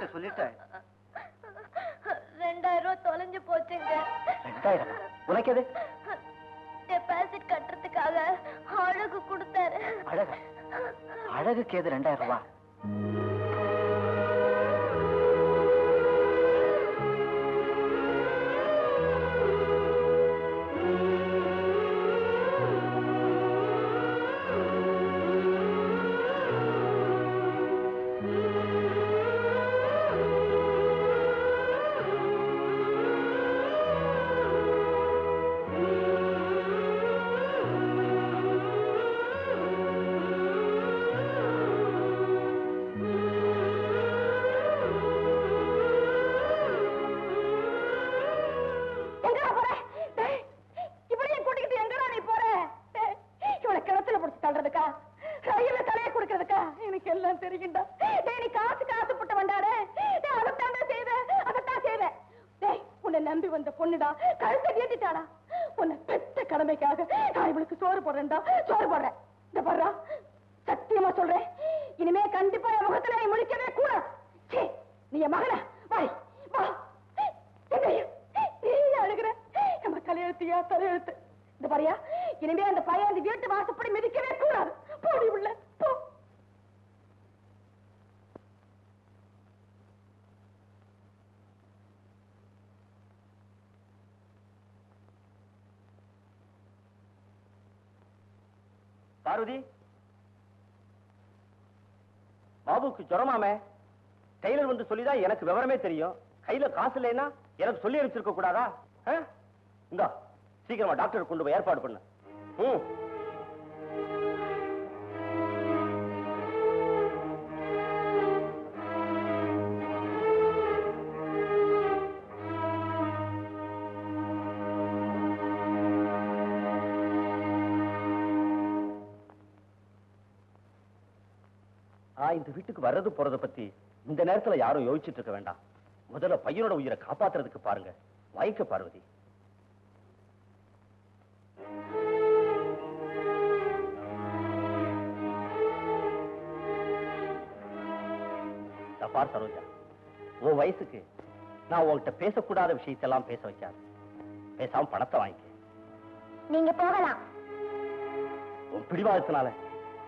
விஷயத்த சொல்லிட்டேன் ரெண்டாயிரம் ரூபாய் தொலைஞ்சு போச்சுங்க. ரெண்டாயிரம்? உனக்கு எது? டெபாசிட் கட்டுறதுக்காக அழகு கொடுத்தாரு. அழகா? அழகுக்கு எது ரெண்டாயிரம் ரூபாய் நம்பி வந்த பொண்ணுடா கழுத்தை கேட்டுட்டாடா உன்னை பெத்த கடமைக்காக நான் இவளுக்கு சோறு போடுறேன்டா. சோறு போடுறேன். இந்த பாடுறா சத்தியமா சொல்றேன். இனிமே கண்டிப்பா என் முகத்துல நீ முடிக்கவே கூடாது. நீ என் மகன. வாய் வா. நீ அழுகிற. நம்ம தலையெழுத்தியா? தலையெழுத்து. இந்த பாரியா இனிமே அந்த பையன் அந்த வீட்டு வாசப்படி மிதிக்கவே கூடாது. போடி உள்ள. பார்வதி. பாபுக்கு ஜுரமாமே டெய்லர் வந்து சொல்லிதான் எனக்கு விவரமே தெரியும். கையில காசு இல்லைன்னா எனக்கு சொல்லி அனுப்பிச்சிருக்க கூடாதா? இந்த சீக்கிரமா டாக்டர் கொண்டு போய் ஏற்பாடு பண்ணு. ம் நான் இந்த வீட்டுக்கு வர்றது போறத பத்தி இந்த நேரத்துல யாரும் யோசிச்சுட்டு இருக்க வேண்டாம். முதல்ல பையனோட உயிரை காப்பாத்துறதுக்கு பாருங்க. வாய்க்க பார்வதி. பார் சரோஜா உன் வயசுக்கு நான் உன்கிட்ட பேசக்கூடாத விஷயத்தெல்லாம் பேச வைக்காது. பேசாம பணத்தை வாங்கிக்க. நீங்க போகலாம். உன் பிடிவாதத்தினால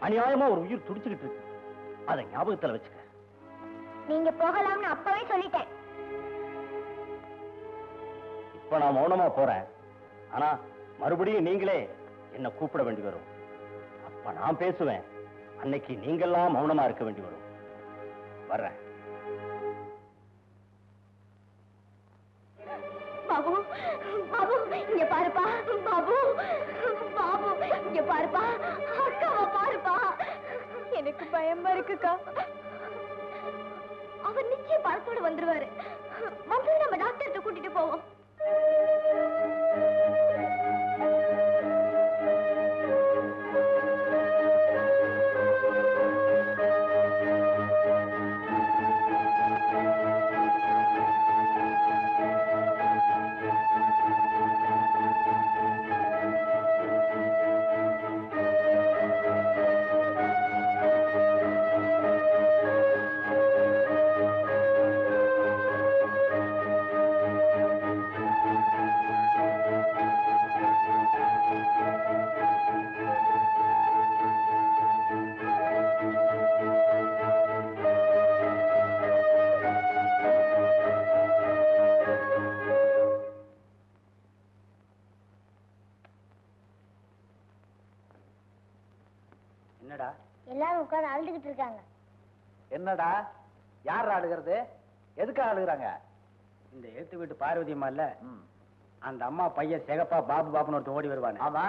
அநியாயமா ஒரு உயிர் துடிச்சுக்கிட்டு இருக்கு. அதை ஞாபகத்துல வச்சுக்க. நீங்க போகலாம்னு அப்பவே சொல்லிட்டேன். இப்ப நான் மௌனமா போறேன். ஆனா மறுபடியும் நீங்களே என்ன கூப்பிட வேண்டி வரும். அப்ப நான் பேசுவேன். அன்னைக்கு நீங்கெல்லாம் மௌனமா இருக்க வேண்டி வரும். வர்றேன். பாபு பாபு இங்க பாருப்பா. பாபு பாபு இங்க பாருப்பா. பாருப்பா எனக்கு பயமா இருக்குக்கா. அவர் நிச்சயம் பணத்தோடு வந்துருவாரு. வந்து நம்ம டாக்டர்கிட்ட கூட்டிட்டு போவோம். என்னடா? எல்லாரும் உட்கார்ந்து அழுதுகிட்டு இருக்காங்க. என்னடா? யார் அழுகிறது? எதுக்காக அழுகுறாங்க? இந்த எழுத்து வீட்டு பார்வதி அம்மா இல்ல? அந்த அம்மா பையன் சிகப்பா பாபு பாபுன்னு ஒருத்தன் ஓடி வருவானே. ஆமா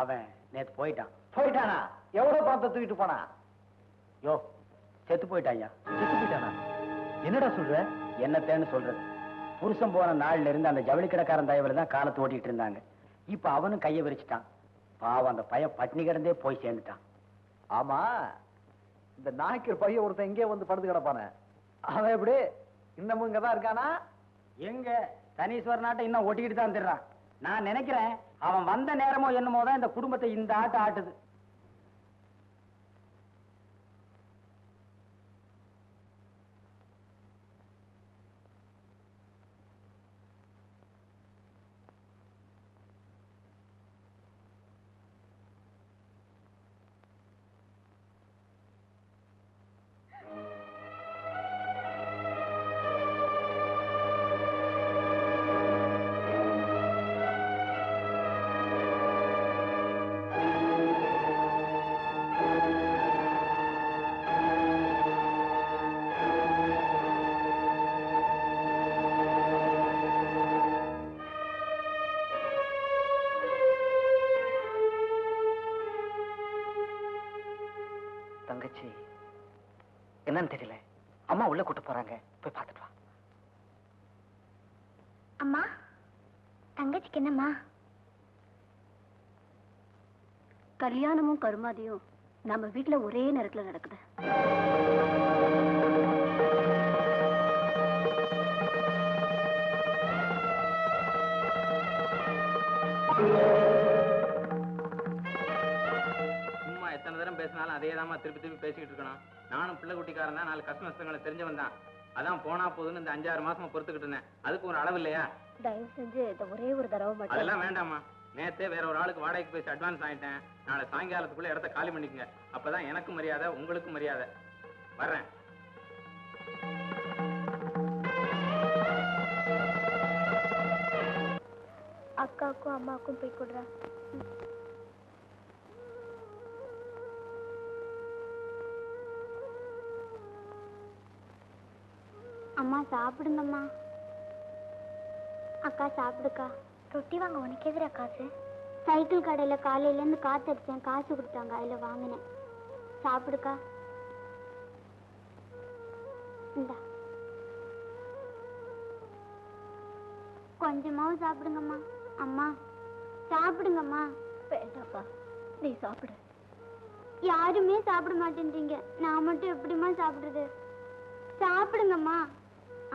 அவன் நேத்து போயிட்டான். போயிட்டானா? எவ்வளவு பணத்தை தூக்கிட்டு போனா? யோ செத்து போயிட்டான் ஐயா. செத்து போயிட்டானா? என்னடா சொல்ற? என்னத்தேன்னு சொல்றது. புருஷன் போன நாள்ல இருந்து அந்த ஜவுளி கடைக்காரன் தயவுல தான் காலத்தை ஓட்டிட்டு இருந்தாங்க. இப்ப அவனும் கைய விரிச்சிட்டான். பாவம் அந்த பையன் பட்னி கிடந்தே போய் சேர்ந்துட்டான். ஆமா. இந்த நாய்க்கர் பையன் ஒருத்தன் இங்கே வந்து படுத்து கிடப்பானே. அவன் எப்படி? இன்னமும் இங்கதான் இருக்கானா? எங்க? தனீஸ்வர நாட்டை இன்னும் ஓட்டிக்கிட்டு தான் திடுறான் நான் நினைக்கிறேன் அவன் வந்த நேரமோ என்னமோ தான் இந்த குடும்பத்தை இந்த ஆட்டம் ஆட்டுது. என்னன்னு தெரியல. அம்மா உள்ள கூட்டு போறாங்க. போய் பார்த்துட்டு வா. அம்மா தங்கச்சிக்கு என்னம்மா? கல்யாணமும் கருமாதியும் நம்ம வீட்டுல ஒரே நேரத்துல நடக்குது. சும்மா பேசினாலும் அதே தாம்மா திருப்பி திருப்பி பேசிக்கிட்டு இருக்கணும். நானும் பிள்ளை குட்டிக்காரன் தான் நாலு கஷ்ட நஷ்டங்களை தெரிஞ்சவன் தான். அதான் போனா போதுன்னு இந்த அஞ்சாறு மாசமா பொறுத்துக்கிட்டு இருந்தேன். அதுக்கு ஒரு அளவு இல்லையா? தயவு செஞ்சு இந்த ஒரே ஒரு தடவை மட்டும். அதெல்லாம் வேண்டாம்மா. நேத்தே வேற ஒரு ஆளுக்கு வாடகைக்கு பேசி அட்வான்ஸ் ஆயிட்டேன் நாளை சாயங்காலத்துக்குள்ள இடத்த காலி பண்ணிக்கங்க. அப்பதான் எனக்கும் மரியாதை உங்களுக்கும் மரியாதை. வர்றேன். அக்காவுக்கும் அம்மாவுக்கும் போய் கொடுறேன். அம்மா சாப்பிடுங்கம்மா. அக்கா சாப்பிடுக்கா. ரொட்டி வாங்க உனக்கு எதிரா காசு சைக்கிள் கடையில காலையில இருந்து காத்தடிச்சேன் காசு கொடுத்தாங்க அதுல வாங்கினேன். சாப்பிடுக்கா. இந்தா. கொஞ்சமாவும் சாப்பிடுங்கம்மா. அம்மா சாப்பிடுங்கம்மா. வேண்டாப்பா நீ சாப்பிடு. யாருமே சாப்பிட மாட்டேன்றீங்க. நான் மட்டும் எப்படிம்மா சாப்பிடுறது? சாப்பிடுங்கம்மா.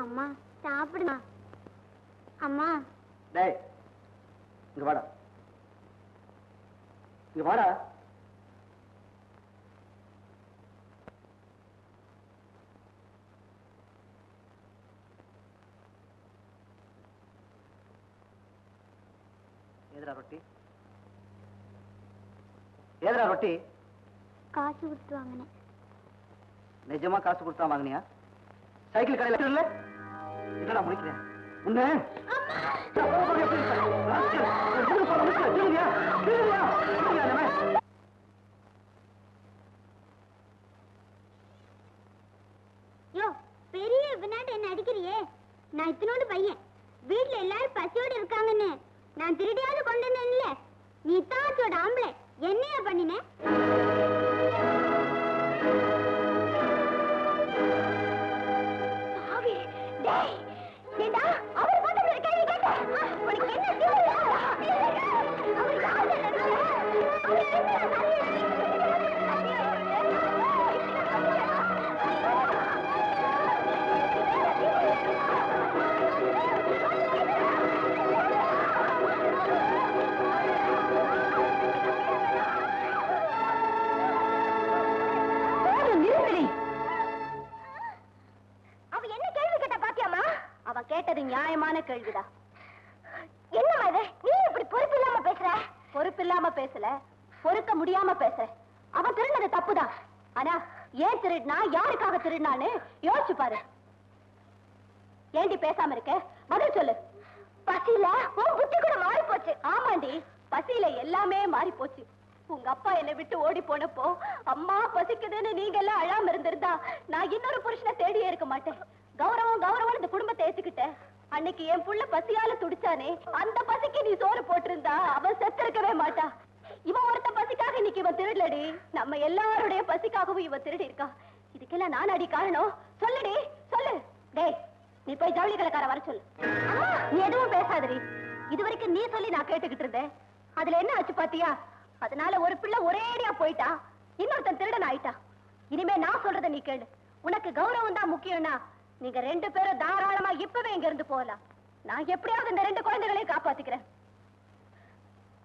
அம்மா சாப்பிடுங்க அம்மா. டேய் இங்க வாடா. இங்க வாடா. ஏதுடா ரொட்டி? ஏதுடா ரொட்டி? காசு கொடுத்து வாங்கினேன். நிஜமா காசு கொடுத்தா வாங்குனியா? சைக்கிள் கடையில் என்னடா முடிக்கிறேன் உன்ன? பெரிய வினாட்டு என்ன அடிக்கிறியே? நான் இத்தனோடு பையன். வீட்ல எல்லாரும் பசியோட இருக்காங்கன்னு நான் திருடியாவது கொண்டு வந்தேன்ல. நீ தாச்சோட ஆம்பளை. என்னையா பண்ணின? என்ன கேட்டது நியாயமான கேள்விதான் என்னம்மா இது? நீ இப்படி பொறுப்பு இல்லாம பேசுற? பொறுப்பு இல்லாம பேசல. பொறுக்க முடியாம பேசுற. அவன் திருடினது தப்புதான் ஆனா ஏன் திருடினா யாருக்காக திருடினான்னு யோசிச்சு பாரு. ஏண்டி பேசாம இருக்க? பதில் சொல்லு. பசியில உன் புத்தி கூட மாறி போச்சு ஆமாண்டி பசியில எல்லாமே மாறி போச்சு உங்க அப்பா என்னை விட்டு ஓடி போனப்போ அம்மா பசிக்குதுன்னு நீங்க எல்லாம் அழாம இருந்திருந்தா நான் இன்னொரு புருஷனை தேடியே இருக்க மாட்டேன். கௌரவம் கௌரவம் இந்த குடும்பத்தை ஏத்துக்கிட்ட. அன்னைக்கு என் புள்ள பசியால துடிச்சானே அந்த பசிக்கு நீ சோறு போட்டிருந்தா அவன் செத்திருக்கவே மாட்டா. இவன் ஒருத்த பசிக்காக இன்னைக்கு இவன் திருடலடி. நம்ம எல்லாருடைய பசிக்காகவும் இவன் திருடி இருக்கா இதுக்கெல்லாம் நான் அடி காரணம்? சொல்லுடி சொல்லு. டேய் நீ போய் ஜவுளி கலக்கார வர சொல்லு. நீ எதுவும் பேசாதடி. இது வரைக்கும் நீ சொல்லி நான் கேட்டுக்கிட்டு இருந்தேன். அதுல என்ன ஆச்சு பாத்தியா? அதனால ஒரு பிள்ளை ஒரேடியா போயிட்டா. இன்னொருத்தன் திருடன் ஆயிட்டா. இனிமே நான் சொல்றத நீ கேளு. உனக்கு கௌரவம் தான் முக்கியம்னா நீங்க ரெண்டு பேரும் தாராளமா இப்பவே இங்க இருந்து போகலாம். நான் எப்படியாவது இந்த ரெண்டு குழந்தைகளையும் காப்பாத்திக்கிறேன்.